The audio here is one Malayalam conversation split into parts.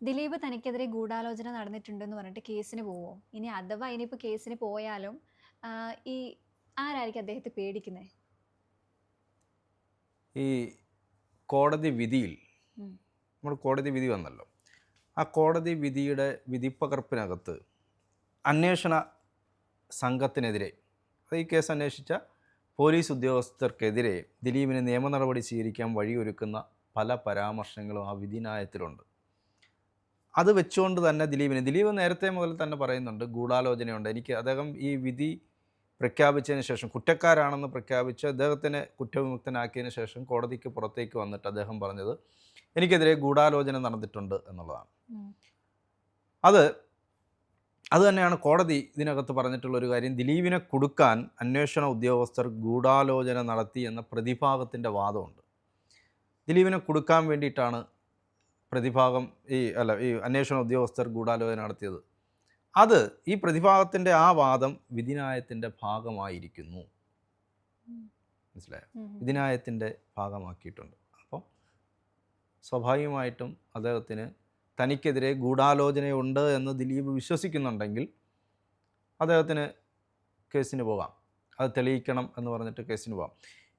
ദിലീപ് തനിക്കെതിരെ ഗൂഢാലോചന നടന്നിട്ടുണ്ടെന്ന് പറഞ്ഞിട്ട് കേസിന് പോവോ? ഇനി അഥവാ ഇനിയിപ്പോൾ കേസിന് പോയാലും ഈ ആരായിരിക്കും അദ്ദേഹത്തെ പേടിക്കുന്നത് ഈ കോടതി വിധിയിൽ. നമ്മൾ കോടതി വിധി വന്നല്ലോ. ആ കോടതി വിധിയുടെ വിധിപ്പകർപ്പിനകത്ത് അന്വേഷണ സംഘത്തിനെതിരെ അത് ഈ കേസ് അന്വേഷിച്ച പോലീസ് ഉദ്യോഗസ്ഥർക്കെതിരെ ദിലീപിന് നിയമ നടപടി സ്വീകരിക്കാൻ വഴിയൊരുക്കുന്ന പല പരാമർശങ്ങളും ആ വിധിന്യായത്തിലുണ്ട് അത് വെച്ചുകൊണ്ട് തന്നെ ദിലീപിന് ദിലീപ് നേരത്തെ മുതൽ തന്നെ പറയുന്നുണ്ട് ഗൂഢാലോചനയുണ്ട്. എനിക്ക് അദ്ദേഹം ഈ വിധി പ്രഖ്യാപിച്ചതിന് ശേഷം കുറ്റക്കാരാണെന്ന് പ്രഖ്യാപിച്ച് അദ്ദേഹത്തിനെ കുറ്റവിമുക്തനാക്കിയതിന് ശേഷം കോടതിക്ക് പുറത്തേക്ക് വന്നിട്ട് അദ്ദേഹം പറഞ്ഞത് എനിക്കെതിരെ ഗൂഢാലോചന നടന്നിട്ടുണ്ട് എന്നുള്ളതാണ്. അത് അത് തന്നെയാണ് കോടതി ഇതിനകത്ത് പറഞ്ഞിട്ടുള്ള ഒരു കാര്യം. ദിലീപിനെ കൊടുക്കാൻ അന്വേഷണ ഉദ്യോഗസ്ഥർ ഗൂഢാലോചന നടത്തി എന്ന പ്രതിഭാഗത്തിന്റെ വാദമുണ്ട്. ദിലീപിനെ കൊടുക്കാൻ വേണ്ടിയിട്ടാണ് പ്രതിഭാഗം ഈ അല്ല ഈ അന്വേഷണ ഉദ്യോഗസ്ഥർ ഗൂഢാലോചന നടത്തിയത്. അത് ഈ പ്രതിഭാഗത്തിന്റെ ആ വാദം വിധിനായത്തിന്റെ ഭാഗമായിരിക്കുന്നു. മനസ്സിലായോ? വിധിനായത്തിന്റെ ഭാഗമാക്കിയിട്ടുണ്ട്. അപ്പം സ്വാഭാവികമായിട്ടും അദ്ദേഹത്തിന് തനിക്കെതിരെ ഗൂഢാലോചനയുണ്ട് എന്ന് ദിലീപ് വിശ്വസിക്കുന്നുണ്ടെങ്കിൽ അദ്ദേഹത്തിന് കേസിന് പോകാം. അത് തെളിയിക്കണം എന്ന് പറഞ്ഞിട്ട് കേസിന് പോകാം.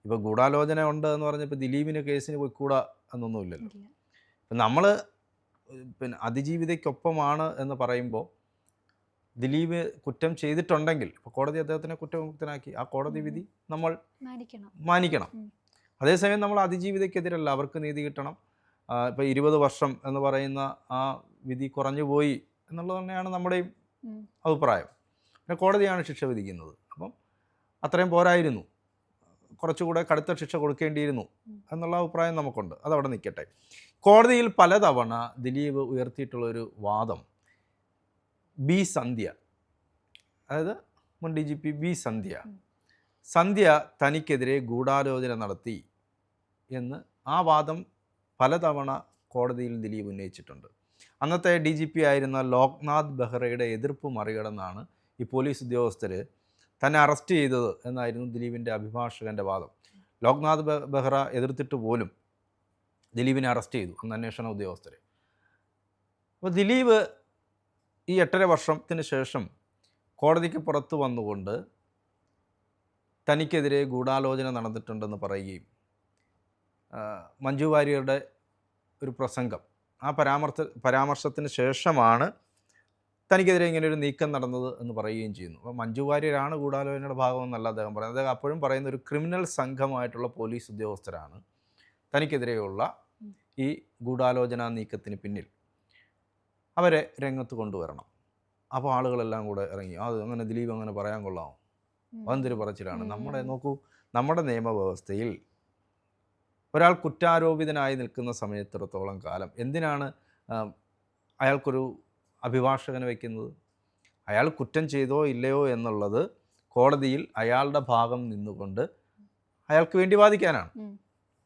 ഇപ്പോൾ ഗൂഢാലോചന ഉണ്ട് എന്ന് പറഞ്ഞപ്പോൾ ദിലീപിന് കേസിന് പോയിക്കൂടാ എന്നൊന്നുമില്ലല്ലോ. നമ്മൾ പിന്നെ അതിജീവിതയ്ക്കൊപ്പമാണ് എന്ന് പറയുമ്പോൾ ദിലീപ് കുറ്റം ചെയ്തിട്ടുണ്ടെങ്കിൽ ഇപ്പോൾ കോടതി അദ്ദേഹത്തിനെ കുറ്റമുക്തനാക്കി ആ കോടതി വിധി നമ്മൾ മാനിക്കണം. അതേസമയം നമ്മൾ അതിജീവിതയ്ക്കെതിരല്ല അവർക്ക് നീതി കിട്ടണം. ഇപ്പോൾ ഇരുപത് വർഷം എന്ന് പറയുന്ന ആ വിധി കുറഞ്ഞു പോയി എന്നുള്ളത് തന്നെയാണ് നമ്മുടെയും അഭിപ്രായം. പിന്നെ കോടതിയാണ് ശിക്ഷ വിധിക്കുന്നത്. അപ്പം അത്രയും പോരായിരുന്നു. കുറച്ചുകൂടെ കടുത്ത ശിക്ഷ കൊടുക്കേണ്ടിയിരുന്നു. എന്നുള്ള അഭിപ്രായം നമുക്കുണ്ട് അതവിടെ നിൽക്കട്ടെ കോടതിയിൽ പലതവണ ദിലീപ് ഉയർത്തിയിട്ടുള്ളൊരു വാദം ബി സന്ധ്യ അതായത് മുൻ D G P B Sandhya. Sandhya തനിക്കെതിരെ ഗൂഢാലോചന നടത്തി എന്ന് ആ വാദം പലതവണ കോടതിയിൽ ദിലീപ് ഉന്നയിച്ചിട്ടുണ്ട് അന്നത്തെ ഡി ജി പി ആയിരുന്ന ലോക്നാഥ് ബെഹ്റയുടെ എതിർപ്പ് മറികടന്നാണ് ഈ പോലീസ് ഉദ്യോഗസ്ഥർ തന്നെ അറസ്റ്റ് ചെയ്തത് എന്നായിരുന്നു ദിലീപിന്റെ അഭിഭാഷകന്റെ വാദം. ലോക്നാഥ് ബെഹ്റ എതിർത്തിട്ട് പോലും ദിലീപിനെ അറസ്റ്റ് ചെയ്തു അന്ന് അന്വേഷണ ഉദ്യോഗസ്ഥരെ. അപ്പോൾ ദിലീപ് ഈ എട്ടര വർഷത്തിന് ശേഷം കോടതിക്ക് പുറത്ത് വന്നുകൊണ്ട് തനിക്കെതിരെ ഗൂഢാലോചന നടന്നിട്ടുണ്ടെന്ന് പറയുകയും മഞ്ജു വാര്യരുടെ ഒരു പ്രസംഗം ആ പരാമർശ പരാമർശത്തിന് ശേഷമാണ് തനിക്കെതിരെ ഇങ്ങനെ ഒരു നീക്കം നടന്നത് എന്ന് പറയുകയും ചെയ്യുന്നു. അപ്പോൾ മഞ്ജു വാര്യരാണ് ഗൂഢാലോചനയുടെ ഭാഗമെന്നല്ല അദ്ദേഹം പറയുന്നത്. അദ്ദേഹം അപ്പോഴും പറയുന്ന ഒരു ക്രിമിനൽ സംഘമായിട്ടുള്ള പോലീസ് ഉദ്യോഗസ്ഥരാണ്. തനിക്കെതിരെയുള്ള ഈ ഗൂഢാലോചന നീക്കത്തിന് പിന്നിൽ അവരെ രംഗത്ത് കൊണ്ടുവരണം. അപ്പോൾ ആളുകളെല്ലാം കൂടെ ഇറങ്ങി അത് അങ്ങനെ ദിലീപ് അങ്ങനെ പറയാൻ കൊള്ളാമോ. അതെന്തൊരു പറച്ചിലാണ്. നമ്മുടെ നോക്കൂ നമ്മുടെ നിയമവ്യവസ്ഥയിൽ ഒരാൾ കുറ്റാരോപിതനായി നിൽക്കുന്ന സമയത്തിടത്തോളം കാലം എന്തിനാണ് അയാൾക്കൊരു അഭിഭാഷകനെ വയ്ക്കുന്നത് അയാൾ കുറ്റം ചെയ്തോ ഇല്ലയോ എന്നുള്ളത് കോടതിയിൽ അയാളുടെ ഭാഗം നിന്നുകൊണ്ട് അയാൾക്ക് വേണ്ടി വാദിക്കാനാണ്.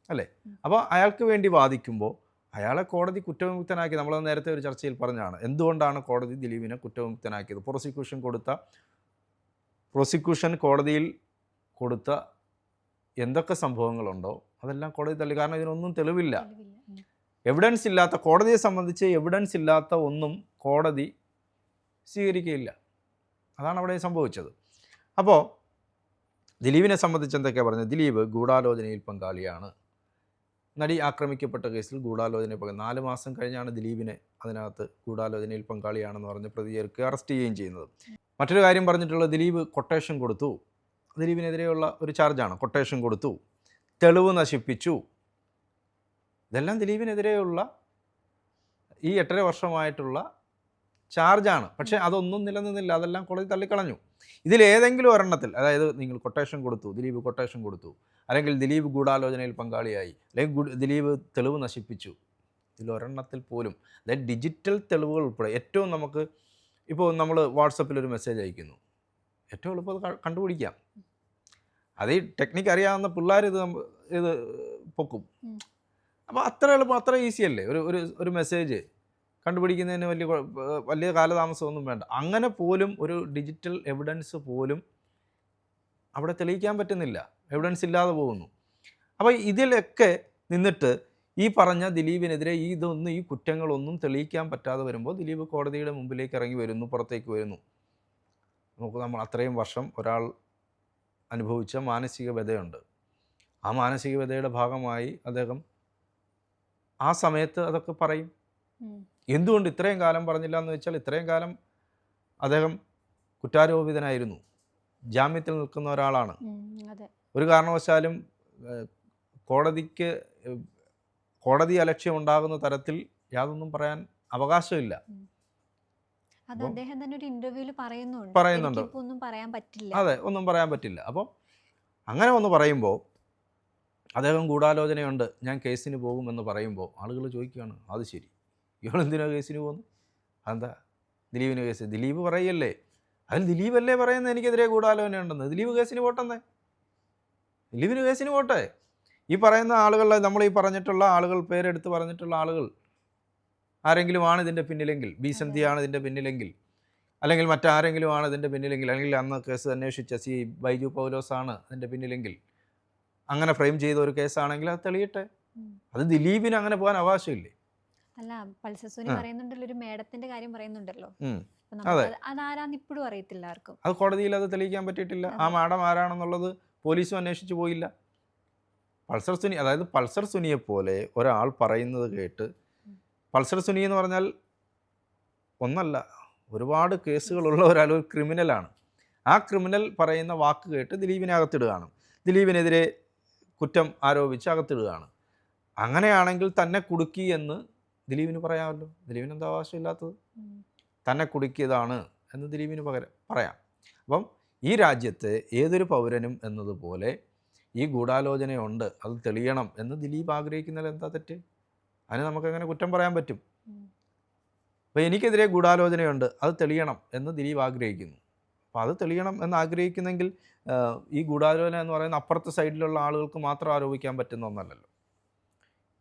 അല്ലേ? അപ്പോൾ അയാൾക്ക് വേണ്ടി വാദിക്കുമ്പോൾ അയാളെ കോടതി കുറ്റവിമുക്തനാക്കി നമ്മൾ നേരത്തെ ഒരു ചർച്ചയിൽ പറഞ്ഞാണ് എന്തുകൊണ്ടാണ് കോടതി ദിലീപിനെ കുറ്റവിമുക്തനാക്കിയത്? പ്രോസിക്യൂഷൻ കൊടുത്ത പ്രോസിക്യൂഷൻ കോടതിയിൽ കൊടുത്ത എന്തൊക്കെ സംഭവങ്ങളുണ്ടോ? അതെല്ലാം കോടതി തള്ളി. കാരണം ഇതിനൊന്നും തെളിവില്ല. എവിഡൻസ് ഇല്ലാത്ത കോടതിയെ സംബന്ധിച്ച് എവിഡൻസ് ഇല്ലാത്ത ഒന്നും കോടതി സ്വീകരിക്കുകയില്ല. അതാണ് അവിടെ സംഭവിച്ചത്. അപ്പോൾ ദിലീപിനെ സംബന്ധിച്ച് എന്തൊക്കെയാണ് പറഞ്ഞത്? ദിലീപ് ഗൂഢാലോചനയിൽ പങ്കാളിയാണ്. നടി ആക്രമിക്കപ്പെട്ട കേസിൽ ഗൂഢാലോചനയിൽ പങ്കാളി നാല് മാസം കഴിഞ്ഞാണ് ദിലീപിനെ അതിനകത്ത് ഗൂഢാലോചനയിൽ പങ്കാളിയാണെന്ന് പറഞ്ഞ് പ്രതിയേർക്ക് അറസ്റ്റ് ചെയ്യുകയും ചെയ്യുന്നത്. മറ്റൊരു കാര്യം പറഞ്ഞിട്ടുള്ള ദിലീപ് കൊട്ടേഷൻ കൊടുത്തു. ദിലീപിനെതിരെയുള്ള ഒരു ചാർജാണ്. കൊട്ടേഷൻ കൊടുത്തു. തെളിവ് നശിപ്പിച്ചു. ഇതെല്ലാം ദിലീപിനെതിരെയുള്ള ഈ എട്ടര വർഷമായിട്ടുള്ള ചാർജാണ്. പക്ഷേ അതൊന്നും നിലനിന്നില്ല. അതെല്ലാം കോടതി തള്ളിക്കളഞ്ഞു. ഇതിലേതെങ്കിലും ഒരെണ്ണത്തിൽ അതായത് നിങ്ങൾ കൊട്ടേഷൻ കൊടുത്തു ദിലീപ് കൊട്ടേഷൻ കൊടുത്തു അല്ലെങ്കിൽ ദിലീപ് ഗൂഢാലോചനയിൽ പങ്കാളിയായി അല്ലെങ്കിൽ ദിലീപ് തെളിവ് നശിപ്പിച്ചു ഇതിലൊരെണ്ണത്തിൽ പോലും അതായത് ഡിജിറ്റൽ തെളിവുകൾ ഉൾപ്പെടെ ഏറ്റവും നമുക്ക് ഇപ്പോൾ നമ്മൾ വാട്സപ്പിൽ ഒരു മെസ്സേജ് അയക്കുന്നു. ഏറ്റവും എളുപ്പം അത് കണ്ടുപിടിക്കാം. അത് ഈ ടെക്നിക്ക് അറിയാവുന്ന പിള്ളേർ ഇത് ഇത് പൊക്കും. അപ്പോൾ അത്ര എളുപ്പം അത്ര ഈസി അല്ലേ? ഒരു ഒരു ഒരു മെസ്സേജ് കണ്ടുപിടിക്കുന്നതിന് വലിയ വലിയ കാലതാമസമൊന്നും വേണ്ട. അങ്ങനെ പോലും ഒരു ഡിജിറ്റൽ എവിഡൻസ് പോലും അവിടെ തെളിയിക്കാൻ പറ്റുന്നില്ല. എവിഡൻസ് ഇല്ലാതെ പോകുന്നു. അപ്പോൾ ഇതിലൊക്കെ നിന്നിട്ട് ഈ പറഞ്ഞ ദിലീപിനെതിരെ ഈ ഇതൊന്നും ഈ കുറ്റങ്ങളൊന്നും തെളിയിക്കാൻ പറ്റാതെ വരുമ്പോൾ ദിലീപ് കോടതിയുടെ മുമ്പിലേക്ക് ഇറങ്ങി വരുന്നു പുറത്തേക്ക് വരുന്നു. നമുക്ക് നമ്മൾ അത്രയും വർഷം ഒരാൾ അനുഭവിച്ച മാനസിക വ്യതയുണ്ട് ആ മാനസിക വ്യതയുടെ ഭാഗമായി അദ്ദേഹം ആ സമയത്ത് അതൊക്കെ പറയും. എന്തുകൊണ്ട് ഇത്രയും കാലം പറഞ്ഞില്ല എന്ന് വെച്ചാൽ ഇത്രയും കാലം അദ്ദേഹം കുറ്റാരോപിതനായിരുന്നു. ജാമ്യത്തിൽ നിൽക്കുന്ന ഒരാളാണ്. ഒരു കാരണവശാലും കോടതിക്ക് കോടതി അലക്ഷ്യം ഉണ്ടാകുന്ന തരത്തിൽ യാതൊന്നും പറയാൻ അവകാശമില്ല. അത് അദ്ദേഹം തന്നെ ഒരു ഇന്റർവ്യൂവിൽ പറയുന്നുണ്ട്. പറയുന്നുണ്ട്. ഒന്നും പറയാൻ പറ്റില്ല. അതെ ഒന്നും പറയാൻ പറ്റില്ല. അപ്പോൾ അങ്ങനെ ഒന്ന് പറയുമ്പോൾ അദ്ദേഹം ഗൂഢാലോചനയുണ്ട് ഞാൻ കേസിന് പോകുമെന്ന് പറയുമ്പോൾ. ആളുകൾ ചോദിക്കുകയാണ് അത് ശരി. ഇയാൾ എന്തിനാ കേസിന് പോകുന്നു അതെന്താ? ദിലീപിന് കേസ്. ദിലീപ് പറയല്ലേ? അതിൽ ദിലീപ് അല്ലേ പറയുന്നത്? എനിക്കെതിരെ ഗൂഢാലോചനയുണ്ടെന്ന്. ദിലീപ് കേസിന് പോട്ടെന്നേ. ദിലീപിന് കേസിന് പോട്ടെ. ഈ പറയുന്ന ആളുകൾ നമ്മൾ ഈ പറഞ്ഞിട്ടുള്ള ആളുകൾ പേരെടുത്ത് പറഞ്ഞിട്ടുള്ള ആളുകൾ ആരെങ്കിലും ആണ് ഇതിന്റെ പിന്നിലെങ്കിൽ? ബി സന്ധ്യയാണ് ഇതിന്റെ പിന്നിലെങ്കിൽ? അല്ലെങ്കിൽ മറ്റാരെങ്കിലും ആണ് ഇതിന്റെ പിന്നിലെങ്കിൽ? അല്ലെങ്കിൽ അന്ന് കേസ് അന്വേഷിച്ച സി ബൈജു പൗലോസാണ് അതിന്റെ പിന്നിലെങ്കിൽ? അങ്ങനെ ഫ്രെയിം ചെയ്ത ഒരു കേസാണെങ്കിൽ അത് തെളിയട്ടെ. അത് ദിലീപിന് അങ്ങനെ പോകാൻ അവകാശമില്ലേ? അല്ല പൾസസൂരി. പറയുന്നുണ്ടല്ലോ ഒരു മേഡത്തിന്റെ കാര്യം പറയുന്നുണ്ടല്ലോ. അതാരാന്ന് ഇപ്പോഴും അറിയത്തില്ല ആർക്കും. അത് കോടതിയിൽ അത് തെളിയിക്കാൻ പറ്റിയിട്ടില്ല. ആ മാഡം ആരാണെന്നുള്ളത് പോലീസും അന്വേഷിച്ചു പോയില്ല. പൾസർ സുനി അതായത് പൾസർ സുനിയെ പോലെ ഒരാൾ പറയുന്നത് കേട്ട്. പൾസർ സുനി എന്ന് പറഞ്ഞാൽ ഒന്നല്ല ഒരുപാട് കേസുകളുള്ള ഒരാൾ ഒരു ക്രിമിനലാണ്. ആ ക്രിമിനൽ പറയുന്ന വാക്ക് കേട്ട് ദിലീപിനെ അകത്തിടുകയാണ്. ദിലീപിനെതിരെ കുറ്റം ആരോപിച്ച് അകത്തിടുകയാണ്. അങ്ങനെയാണെങ്കിൽ തന്നെ കുടുക്കി എന്ന് ദിലീപിന് പറയാമല്ലോ. ദിലീപിന് എന്താ ആവശ്യമില്ലാത്തത്. തന്നെ കുടുക്കിയതാണ് എന്ന് ദിലീപിന് പകരം പറയാം. അപ്പം ഈ രാജ്യത്തെ ഏതൊരു പൗരനും എന്നതുപോലെ ഈ ഗൂഢാലോചനയുണ്ട്. അത് തെളിയണം എന്ന് ദിലീപ് ആഗ്രഹിക്കുന്നതിൽ എന്താ തെറ്റ്? അതിന് നമുക്കങ്ങനെ കുറ്റം പറയാൻ പറ്റും. അപ്പം അപ്പോൾ എനിക്കെതിരെ ഗൂഢാലോചനയുണ്ട്. അത് തെളിയണം എന്ന് ദിലീപ് ആഗ്രഹിക്കുന്നു. അപ്പോൾ അത് തെളിയണം എന്ന് ആഗ്രഹിക്കുന്നെങ്കിൽ ഈ ഗൂഢാലോചന എന്ന് പറയുന്ന അപ്പുറത്തെ സൈഡിലുള്ള ആളുകൾക്ക് മാത്രം ആരോപിക്കാൻ പറ്റുന്ന ഒന്നല്ലല്ലോ.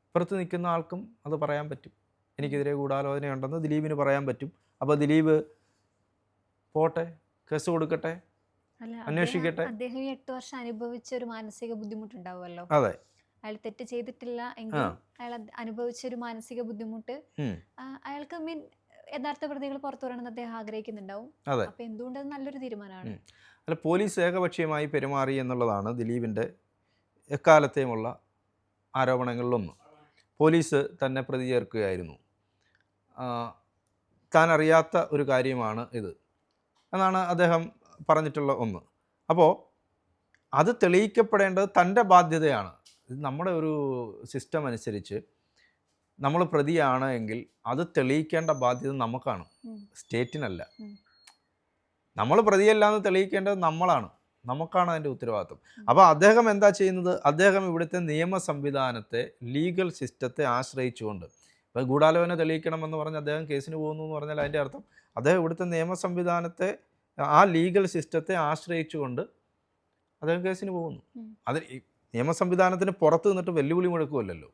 ഇപ്പുറത്ത് നിൽക്കുന്ന ആൾക്കും അത് പറയാൻ പറ്റും. എനിക്കെതിരെ ഗൂഢാലോചനയുണ്ടെന്ന് ദിലീപിന് പറയാൻ പറ്റും. അപ്പോൾ ദിലീപ് പോട്ടെ കേസ് കൊടുക്കട്ടെ അന്വേഷിക്കട്ടെ. അദ്ദേഹം ഈ എട്ട് വർഷം അനുഭവിച്ച ഒരു മാനസിക ബുദ്ധിമുട്ടുണ്ടാവുമല്ലോ. അതെ. അയാൾ തെറ്റ് ചെയ്തിട്ടില്ല എങ്കിൽ അയാൾ അനുഭവിച്ച ഒരു മാനസിക ബുദ്ധിമുട്ട് അയാൾക്ക് മീൻ യഥാർത്ഥ പ്രതികൾ പുറത്തു വരണമെന്ന് അദ്ദേഹം ആഗ്രഹിക്കുന്നുണ്ടാവും. അതെ. അപ്പൊ എന്തുകൊണ്ട് നല്ലൊരു തീരുമാനമാണ്. അല്ല പോലീസ് ഏകപക്ഷീയമായി പെരുമാറി എന്നുള്ളതാണ് ദിലീപിന്റെ എക്കാലത്തെയുമുള്ള ആരോപണങ്ങളിലൊന്ന്. പോലീസ് തന്നെ പ്രതി ചേർക്കുകയായിരുന്നു താൻ അറിയാത്ത ഒരു കാര്യമാണ് ഇത്. എന്നാണ് അദ്ദേഹം പറഞ്ഞിട്ടുള്ള ഒന്ന്. അപ്പോൾ അത് തെളിയിക്കപ്പെടേണ്ടത് തന്റെ ബാധ്യതയാണ്. ഇത് നമ്മുടെ ഒരു സിസ്റ്റം അനുസരിച്ച് നമ്മൾ പ്രതിയാണ് എങ്കിൽ അത് തെളിയിക്കേണ്ട ബാധ്യത നമുക്കാണ്. സ്റ്റേറ്റിനല്ല. നമ്മൾ പ്രതിയല്ല എന്ന് തെളിയിക്കേണ്ടത് നമ്മളാണ്. നമുക്കാണ് അതിന്റെ ഉത്തരവാദിത്വം. അപ്പോൾ അദ്ദേഹം എന്താ ചെയ്യുന്നത്? അദ്ദേഹം ഇവിടുത്തെ നിയമ സംവിധാനത്തെ ലീഗൽ സിസ്റ്റത്തെ ആശ്രയിച്ചുകൊണ്ട് ഇപ്പോൾ ഗൂഢാലോചന തെളിയിക്കണമെന്ന് പറഞ്ഞ് അദ്ദേഹം കേസിന് പോകുന്നു എന്ന് പറഞ്ഞാൽ അതിന്റെ അർത്ഥം അദ്ദേഹം ഇവിടുത്തെ നിയമ സംവിധാനത്തെ ആ ലീഗൽ സിസ്റ്റത്തെ ആശ്രയിച്ചുകൊണ്ട് അദ്ദേഹം കേസിന് പോകുന്നു. അത് നിയമ സംവിധാനത്തിന് പുറത്ത് നിന്നിട്ട് വെല്ലുവിളി മുഴക്കുമല്ലോ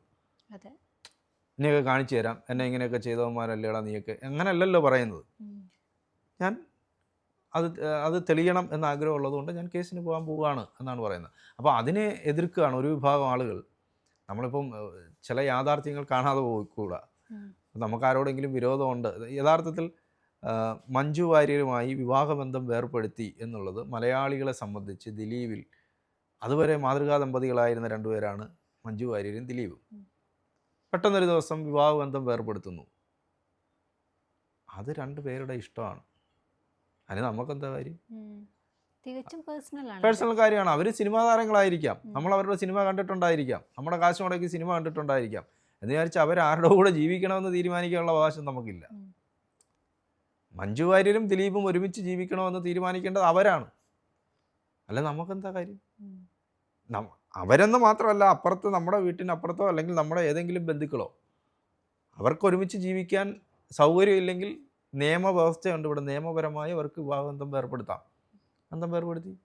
ഇനിയൊക്കെ കാണിച്ചു തരാം. എന്നെ ഇങ്ങനെയൊക്കെ ചെയ്തവന്മാരല്ലേടാ നീയൊക്കെ. അങ്ങനെയല്ലല്ലോ പറയുന്നത്. ഞാൻ അത് അത് തെളിയണം എന്ന ആഗ്രഹം ഉള്ളതുകൊണ്ട് ഞാൻ കേസിന് പോകാൻ പോവുകയാണ് എന്നാണ് പറയുന്നത്. അപ്പോൾ അതിനെ എതിർക്കുകയാണ് ഒരു വിഭാഗം ആളുകൾ. നമ്മളിപ്പം ചില യാഥാർത്ഥ്യങ്ങൾ കാണാതെ പോയിക്കൂടാ. നമുക്കാരോടെങ്കിലും നമുക്ക് ആരോടെങ്കിലും വിരോധമുണ്ട്. യഥാർത്ഥത്തിൽ മഞ്ജു വാര്യരുമായി വിവാഹബന്ധം വേർപ്പെടുത്തി എന്നുള്ളത് മലയാളികളെ സംബന്ധിച്ച് ദിലീപിൽ അതുവരെ മാതൃകാ ദമ്പതികളായിരുന്ന രണ്ടുപേരാണ് മഞ്ജു വാര്യരും ദിലീപും. പെട്ടെന്നൊരു ദിവസം വിവാഹ ബന്ധം വേർപെടുത്തുന്നു. അത് രണ്ടുപേരുടെ ഇഷ്ടമാണ്. അതിന് നമുക്കെന്താ കാര്യം? തികച്ചും പേഴ്സണൽ പേഴ്സണൽ കാര്യമാണ്. അവർ സിനിമാ താരങ്ങളായിരിക്കാം. നമ്മൾ അവരുടെ സിനിമ കണ്ടിട്ടുണ്ടായിരിക്കാം. നമ്മുടെ കാശ് മുടക്കി സിനിമ കണ്ടിട്ടുണ്ടായിരിക്കാം. എന്ന് വിചാരിച്ച് അവർ ആരുടെ കൂടെ ജീവിക്കണമെന്ന് തീരുമാനിക്കാനുള്ള അവകാശം നമുക്കില്ല. മഞ്ജു വാര്യരും ദിലീപും ഒരുമിച്ച് ജീവിക്കണമെന്ന് തീരുമാനിക്കേണ്ടത് അവരാണ്. അല്ല നമുക്കെന്താ കാര്യം. അവരെന്ന് മാത്രമല്ല അപ്പുറത്ത് നമ്മുടെ വീട്ടിനപ്പുറത്തോ അല്ലെങ്കിൽ നമ്മുടെ ഏതെങ്കിലും ബന്ധുക്കളോ അവർക്ക് ഒരുമിച്ച് ജീവിക്കാൻ സൗകര്യമില്ലെങ്കിൽ നിയമവ്യവസ്ഥയുണ്ട് ഇവിടെ. നിയമപരമായി അവർക്ക് വിവാഹബന്ധം ഏർപ്പെടുത്താം. ബന്ധം ഏർപ്പെടുത്തി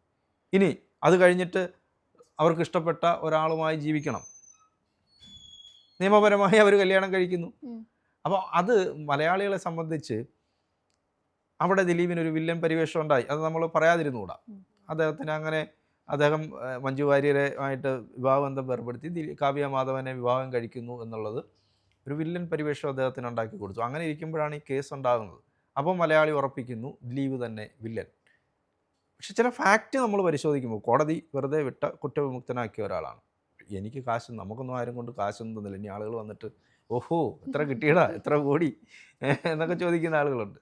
ഇനി അത് കഴിഞ്ഞിട്ട് അവർക്ക് ഇഷ്ടപ്പെട്ട ഒരാളുമായി ജീവിക്കണം. നിയമപരമായി അവർ കല്യാണം കഴിക്കുന്നു. അപ്പോൾ അത് മലയാളികളെ സംബന്ധിച്ച് അവിടെ ദിലീപിനൊരു വില്ലൻ പരിവേഷം ഉണ്ടായി. അത് നമ്മൾ പറയാതിരുന്നുകൂടാ. അദ്ദേഹത്തിന് അങ്ങനെ അദ്ദേഹം മഞ്ജു വാര്യരെ ആയിട്ട് വിവാഹബന്ധം ഏർപ്പെടുത്തി കാവ്യ മാധവനെ വിവാഹം കഴിക്കുന്നു എന്നുള്ളത് ഒരു വില്ലൻ പരിവേഷം അദ്ദേഹത്തിന് ഉണ്ടാക്കി കൊടുത്തു. അങ്ങനെ ഇരിക്കുമ്പോഴാണ് ഈ കേസ് ഉണ്ടാകുന്നത്. അപ്പോൾ മലയാളി ഉറപ്പിക്കുന്നു ദിലീപ് തന്നെ വില്ലൻ. പക്ഷെ ചില ഫാക്റ്റ് നമ്മൾ പരിശോധിക്കുമ്പോൾ കോടതി വെറുതെ വിട്ട കുറ്റവിമുക്തനാക്കിയ ഒരാളാണ്. എനിക്ക് കാശ് നമുക്കൊന്നും ആരും കൊണ്ട് കാശൊന്നും തന്നില്ല. ഇനി ആളുകൾ വന്നിട്ട് ഓഹോ എത്ര കിട്ടിയടാ എത്ര കോടി? എന്നൊക്കെ ചോദിക്കുന്ന ആളുകളുണ്ട്.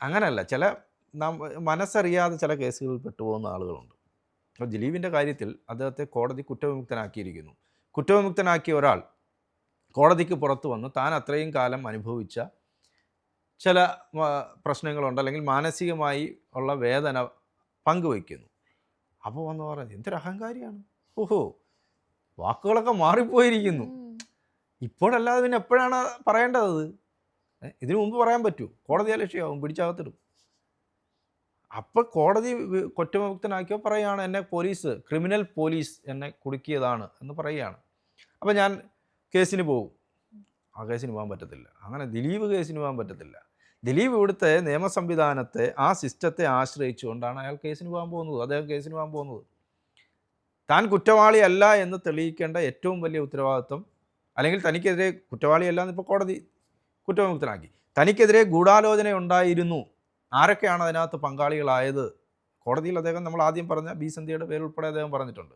അങ്ങനെയല്ല ചില മനസ്സറിയാതെ ചില കേസുകളിൽ പെട്ടുപോകുന്ന ആളുകളുണ്ട്. അപ്പോൾ ദിലീപിന്റെ കാര്യത്തിൽ അദ്ദേഹത്തെ കോടതി കുറ്റവിമുക്തനാക്കിയിരിക്കുന്നു. കുറ്റവിമുക്തനാക്കിയ ഒരാൾ കോടതിക്ക് പുറത്തു വന്ന് താൻ അത്രയും കാലം അനുഭവിച്ച ചില പ്രശ്നങ്ങളുണ്ട് അല്ലെങ്കിൽ മാനസികമായി ഉള്ള വേദന പങ്കുവയ്ക്കുന്നു. അപ്പോൾ വന്ന് പറഞ്ഞു എന്തൊരു അഹങ്കാരിയാണ്. ഓഹോ വാക്കുകളൊക്കെ മാറിപ്പോയിരിക്കുന്നു. ഇപ്പോഴല്ലാതെ പിന്നെ എപ്പോഴാണ് പറയേണ്ടത്? ഇതിനു മുമ്പ് പറയാൻ പറ്റൂ. കോടതി ലക്ഷ്യമാവും പിടിച്ചകത്തിടും. അപ്പോൾ കോടതി കുറ്റമുക്തനാക്കിയോ പറയുകയാണ് എന്നെ പോലീസ് ക്രിമിനൽ പോലീസ് എന്നെ കുടുക്കിയതാണ് എന്ന് പറയുകയാണ്. അപ്പോൾ ഞാൻ കേസിന് പോകും ആ കേസിന് പോകാൻ പറ്റത്തില്ല. അങ്ങനെ ദിലീപ് കേസിന് പോകാൻ പറ്റത്തില്ല. ദിലീപ് ഇവിടുത്തെ നിയമ സംവിധാനത്തെ ആ സിസ്റ്റത്തെ ആശ്രയിച്ചുകൊണ്ടാണ് അയാൾ കേസിന് പോകാൻ പോകുന്നത് അദ്ദേഹം കേസിന് പോകാൻ പോകുന്നത്. താൻ കുറ്റവാളിയല്ല എന്ന് തെളിയിക്കേണ്ട ഏറ്റവും വലിയ ഉത്തരവാദിത്വം അല്ലെങ്കിൽ തനിക്കെതിരെ കുറ്റവാളിയല്ല എന്ന് ഇപ്പോൾ കോടതി കുറ്റവിമുക്തനാക്കി. തനിക്കെതിരെ ഗൂഢാലോചന ഉണ്ടായിരുന്നു. ആരൊക്കെയാണ് അതിനകത്ത് പങ്കാളികളായത്? കോടതിയിൽ അദ്ദേഹം നമ്മൾ ആദ്യം പറഞ്ഞ ബി സന്ധ്യയുടെ പേരുൾപ്പെടെ അദ്ദേഹം പറഞ്ഞിട്ടുണ്ട്.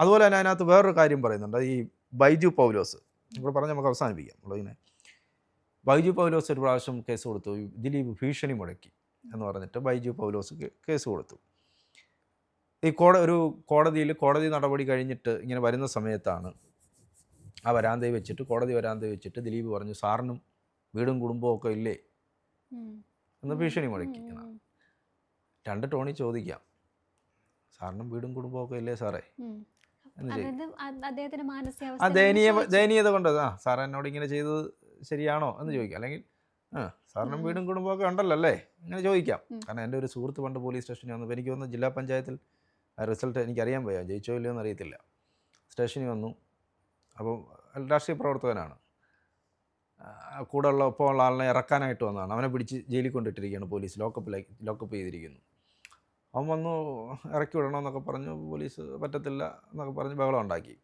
അതുപോലെ തന്നെ അതിനകത്ത് വേറൊരു കാര്യം പറയുന്നുണ്ട്. ഈ ബൈജു പൗലോസ്. നമ്മൾ പറഞ്ഞ് നമുക്ക് അവസാനിപ്പിക്കാം. നമ്മളിങ്ങനെ ബൈജു പൗലോസ് ഒരു പ്രാവശ്യം കേസ് കൊടുത്തു. ദിലീപ് ഭീഷണി മുടക്കി എന്ന് പറഞ്ഞിട്ട് ബൈജു പൗലോസ് കേസ് കൊടുത്തു. ഈ കോട ഒരു കോടതിയിൽ കോടതി നടപടി കഴിഞ്ഞിട്ട് ഇങ്ങനെ വരുന്ന സമയത്താണ് ആ വരാന്തയിൽ വെച്ചിട്ട് കോടതി വരാന്തയിൽ വെച്ചിട്ട് ദിലീപ് പറഞ്ഞു സാറിനും വീടും കുടുംബവും ഒക്കെ ഇല്ലേ. എന്ന് ഭീഷണി മുടക്കി എന്നാണ് രണ്ട് ടോണി ചോദിക്കാം. സാറിനും വീടും കുടുംബമൊക്കെ ഇല്ലേ സാറേ? ആ ദയനീയ ദയനീയത കൊണ്ട് ആ സാർ എന്നോട് ഇങ്ങനെ ചെയ്തത് ശരിയാണോ എന്ന് ചോദിക്കാം. അല്ലെങ്കിൽ ആ സാറിനും വീടും കുടുംബമൊക്കെ ഉണ്ടല്ലോ അല്ലേ? ഇങ്ങനെ ചോദിക്കാം. കാരണം എന്റെ ഒരു സുഹൃത്ത് പണ്ട് പോലീസ് സ്റ്റേഷനിൽ വന്നു. എനിക്ക് വന്ന ജില്ലാ പഞ്ചായത്തിൽ റിസൾട്ട് എനിക്കറിയാൻ പോയാ ജയിച്ചോ ഇല്ലയോ എന്ന് അറിയത്തില്ല. സ്റ്റേഷനിൽ വന്നു. അപ്പം രാഷ്ട്രീയ പ്രവർത്തകനാണ്. കൂടെ ഉള്ള ഒപ്പം ഉള്ള ആളിനെ ഇറക്കാനായിട്ട് വന്നതാണ്. അവനെ പിടിച്ച് ജയിലിൽ കൊണ്ടിട്ടിരിക്കുകയാണ് പോലീസ്. ലോക്കപ്പിലേക്ക് ലോക്കപ്പ് ചെയ്തിരിക്കുന്നു. അവൻ വന്നു ഇറക്കി വിടണമെന്നൊക്കെ പറഞ്ഞു. പോലീസ് പറ്റത്തില്ല എന്നൊക്കെ പറഞ്ഞ് ബഹളം ഉണ്ടാക്കി.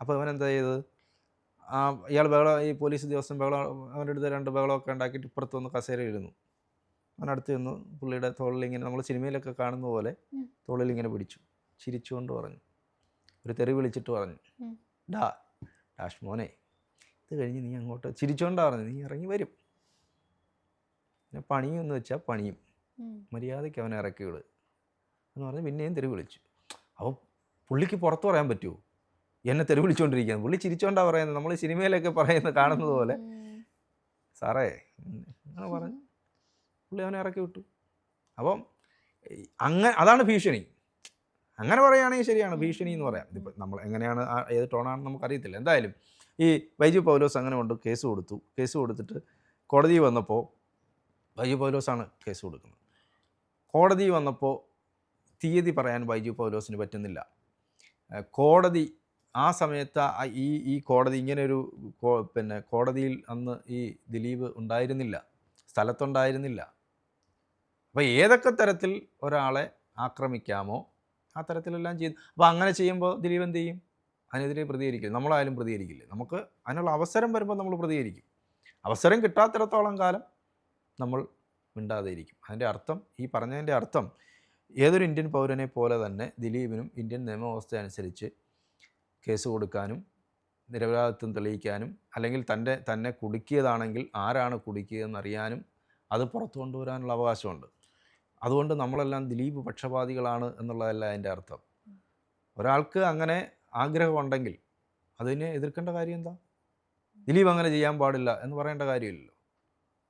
അപ്പോൾ അവൻ എന്താ ചെയ്തത് ആ ഇയാൾ ബഹളം ഈ പോലീസ് ദിവസം ബഹളം അവന്റെ അടുത്ത് രണ്ട് ബഹളമൊക്കെ ഉണ്ടാക്കിയിട്ട് ഇപ്പുറത്ത് വന്ന് കസേരയിരുന്നു അവനടുത്ത് നിന്ന് പുള്ളിയുടെ തോളിൽ ഇങ്ങനെ നമ്മൾ സിനിമയിലൊക്കെ കാണുന്ന പോലെ തോളിലിങ്ങനെ പിടിച്ചു. ചിരിച്ചുകൊണ്ട് പറഞ്ഞു. ഒരു തെറി വിളിച്ചിട്ട് പറഞ്ഞു. ഡാ ഡാഷ് മോനെ ഇത് കഴിഞ്ഞ് നീ അങ്ങോട്ട് ചിരിച്ചോണ്ടാ പറഞ്ഞു നീ ഇറങ്ങി വരും. പിന്നെ പണിയെന്ന് വെച്ചാൽ പണിയും. മര്യാദയ്ക്ക് അവനെ ഇറക്കി വിട്. എന്ന് പറഞ്ഞ് പിന്നെയും തെരുവ് വിളിച്ചു. അപ്പോൾ പുള്ളിക്ക് പുറത്ത് പറയാൻ പറ്റുമോ എന്നെ തെരുവ് വിളിച്ചുകൊണ്ടിരിക്കുകയാണ് പുള്ളി ചിരിച്ചോണ്ടാ പറയുന്നത്. നമ്മൾ സിനിമയിലൊക്കെ പറയുന്നത് കാണുന്നത് പോലെ. സാറേ അങ്ങനെ പറഞ്ഞു പുള്ളി അവനെ ഇറക്കി വിട്ടു. അപ്പം അങ്ങനെ അതാണ് ഭീഷണി. അങ്ങനെ പറയുകയാണെങ്കിൽ ശരിയാണ്. ഭീഷണി എന്ന് പറയാം. ഇതിപ്പോൾ നമ്മൾ എങ്ങനെയാണ് ആ ഏത് ടോണാണെന്ന് നമുക്കറിയത്തില്ല. എന്തായാലും ഈ ബൈജു പൗലോസ് അങ്ങനെ കൊണ്ട് കേസ് കൊടുത്തു. കേസ് കൊടുത്തിട്ട് കോടതി വന്നപ്പോൾ ബൈജു പൗലോസാണ് കേസ് കൊടുക്കുന്നത്. കോടതി വന്നപ്പോൾ തീയതി പറയാൻ ബൈജു പൗലോസിന് പറ്റുന്നില്ല. കോടതി ആ സമയത്ത് ഈ ഈ കോടതി ഇങ്ങനെയൊരു പിന്നെ കോടതിയിൽ അന്ന് ഈ ദിലീപ് ഉണ്ടായിരുന്നില്ല. സ്ഥലത്തുണ്ടായിരുന്നില്ല. അപ്പോൾ ഏതൊക്കെ തരത്തിൽ ഒരാളെ ആക്രമിക്കാമോ ആ തരത്തിലെല്ലാം ചെയ്തു. അപ്പോൾ അങ്ങനെ ചെയ്യുമ്പോൾ ദിലീപ് എന്ത് ചെയ്യും? അതിനെതിരെ പ്രതികരിക്കും. നമ്മളായാലും പ്രതികരിക്കില്ലേ? നമുക്ക് അതിനുള്ള അവസരം വരുമ്പോൾ നമ്മൾ പ്രതികരിക്കും. അവസരം കിട്ടാത്തിടത്തോളം കാലം നമ്മൾ മിണ്ടാതെ ഇരിക്കും അതിന്റെ അർത്ഥം ഈ പറഞ്ഞതിന്റെ അർത്ഥം ഏതൊരു ഇന്ത്യൻ പൗരനെ പോലെ തന്നെ ദിലീപിനും ഇന്ത്യൻ നിയമവ്യവസ്ഥ അനുസരിച്ച് കേസ് കൊടുക്കാനും നിരപരാധിത്വം തെളിയിക്കാനും അല്ലെങ്കിൽ തന്റെ തന്നെ കുടുക്കിയതാണെങ്കിൽ ആരാണ് കുടുക്കിയതെന്ന് അറിയാനും അത് പുറത്തു കൊണ്ടുവരാനുള്ള അവകാശമുണ്ട്. അതുകൊണ്ട് നമ്മളെല്ലാം ദിലീപ് പക്ഷപാതികളാണ് എന്നുള്ളതല്ല അതിന്റെ അർത്ഥം. ഒരാൾക്ക് അങ്ങനെ ആഗ്രഹമുണ്ടെങ്കിൽ അതിനെ എതിർക്കേണ്ട കാര്യം എന്താ? ദിലീപ് അങ്ങനെ ചെയ്യാൻ പാടില്ല എന്ന് പറയേണ്ട കാര്യമില്ലല്ലോ.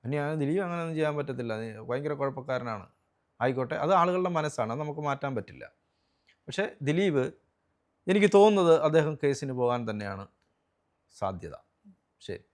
ഇനി ദിലീപ് അങ്ങനെ ഒന്നും ചെയ്യാൻ പറ്റത്തില്ല. ഭയങ്കര കുഴപ്പക്കാരനാണ്. ആയിക്കോട്ടെ. അത് ആളുകളുടെ മനസ്സാണ്. അത് നമുക്ക് മാറ്റാൻ പറ്റില്ല. പക്ഷേ ദിലീപ് എനിക്ക് തോന്നുന്നത് അദ്ദേഹം കേസിന് പോകാൻ തന്നെയാണ് സാധ്യത. ശരി.